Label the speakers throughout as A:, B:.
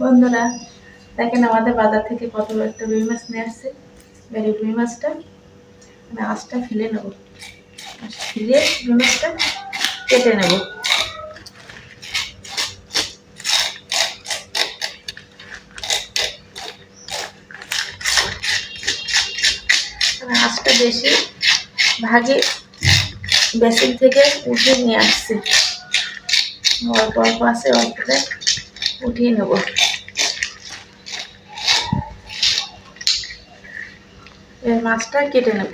A: বন্ধুরা, দেখেন আমাদের বাজার থেকে কত একটা রুই মাছ নিয়ে আসছে। এবার রুই মাছটা আমি আঁচটা ফেলে নেব। ফেলে রুই মাছটা কেটে নেব। আঁচটা বেশি ভাগে বেসিন থেকে উঠে নিয়ে আসছি। অল্প অল্প আছে অল্পটা উঠিয়ে নেব। এর মাছটা কেটে নেব।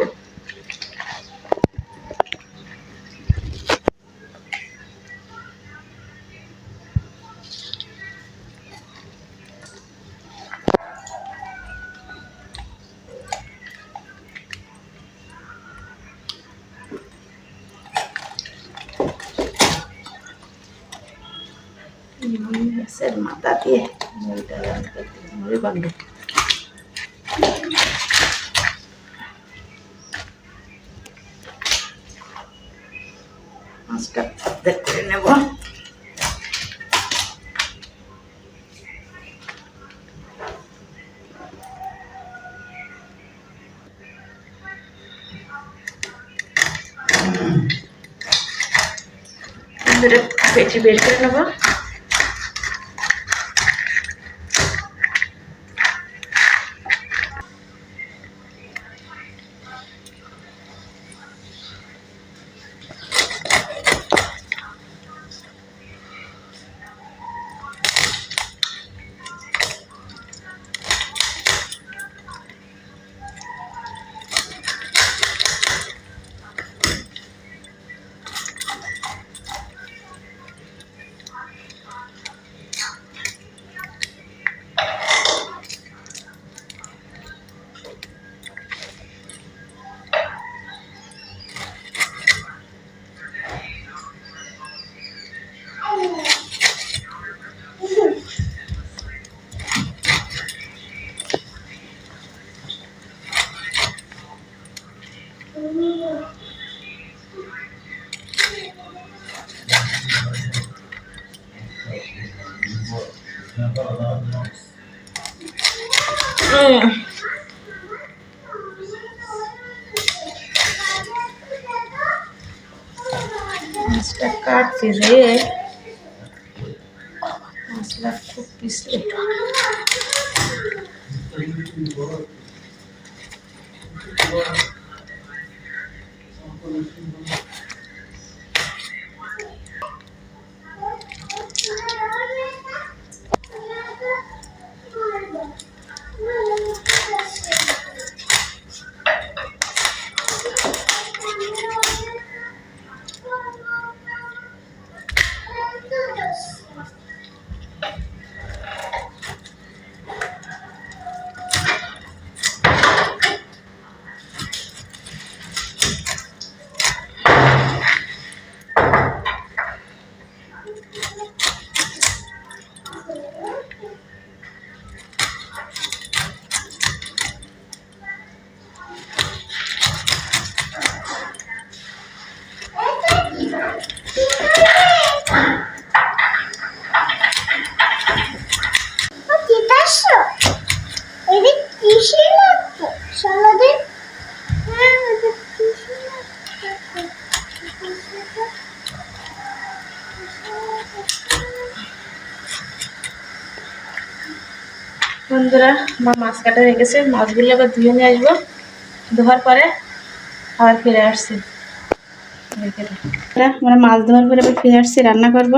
A: মাছের মাথা দিয়ে মুড়িটা রান্না করতে হবে, মুড়ি বান্ধব মাছটা অর্ধেক করে নেব এবারে পেটি বের করে নেব Mm.
B: इसका Thank you.
A: বন্ধুরা, আমার মাছ কাটা হয়ে গেছে। মাছগুলো আবার ধুয়ে নিয়ে আসব। ধোয়ার পরে আবার ফিরে আসছি। আমরা মাছ ধোয়ার পরে আবার ফিরে আসছি, রান্না করব।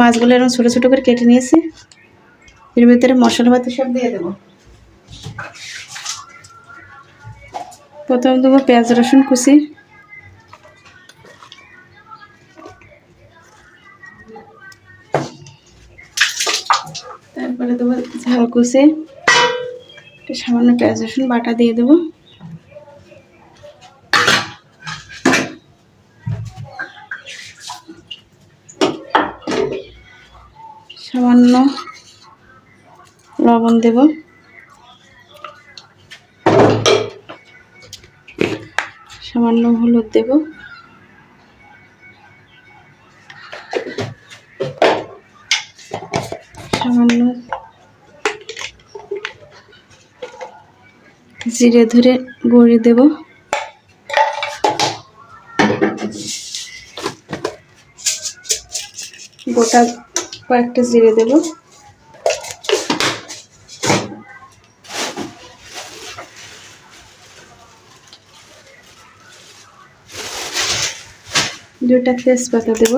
A: মাছগুলো এরকম ছোটো ছোটো করে কেটে নিয়েছি। এর ভিতরে মশলা পাতি সব দিয়ে দেবো। প্রথম দেবো পেঁয়াজ রসুন কুচি। কুচি একটু সামান্য পেঁয়াজ রসুন বাটা দিয়ে দেবো। সামান্য লবণ দেব। সামান্য হলুদ দেব। জিরে ধরে গড়ে দেব। গোটা কয়েকটা জিরে দেব। দুটা তেজপাতা দেব।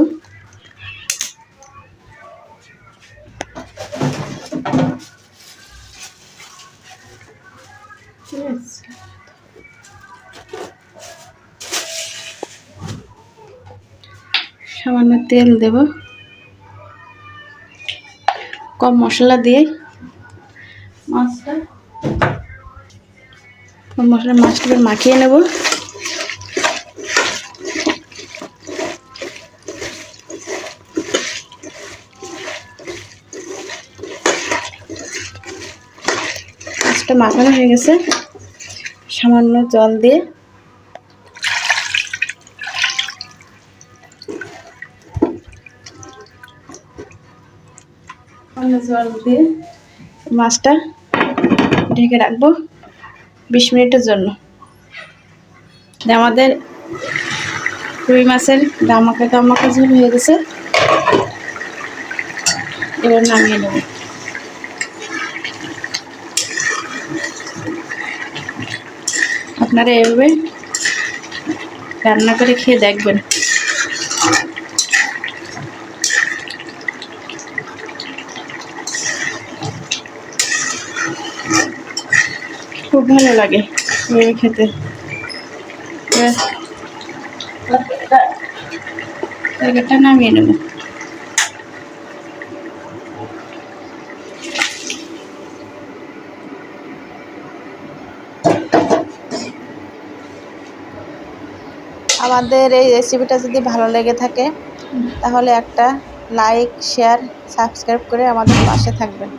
A: সামান্য তেল দেব। কম মশলা দিয়ে মাছটা কম মশলা মাছটা মাখিয়ে নেব। মাছটা মাখানো হয়ে গেছে। সামান্য জল দিয়ে সামান্য জল দিয়ে মাছটা ঢেকে রাখব বিশ মিনিটের জন্য। আমাদের রুই মাছের দামাকা দামাকা ঝোল হয়ে গেছে। এবার নামিয়ে নেব। আপনারা এভাবে রান্না করে খেয়ে দেখবেন। ভালো লাগে খেতে। নামিয়ে নেব। আমাদের এই রেসিপিটা যদি ভালো লেগে থাকে, তাহলে একটা লাইক শেয়ার সাবস্ক্রাইব করে আমাদের পাশে থাকবেন।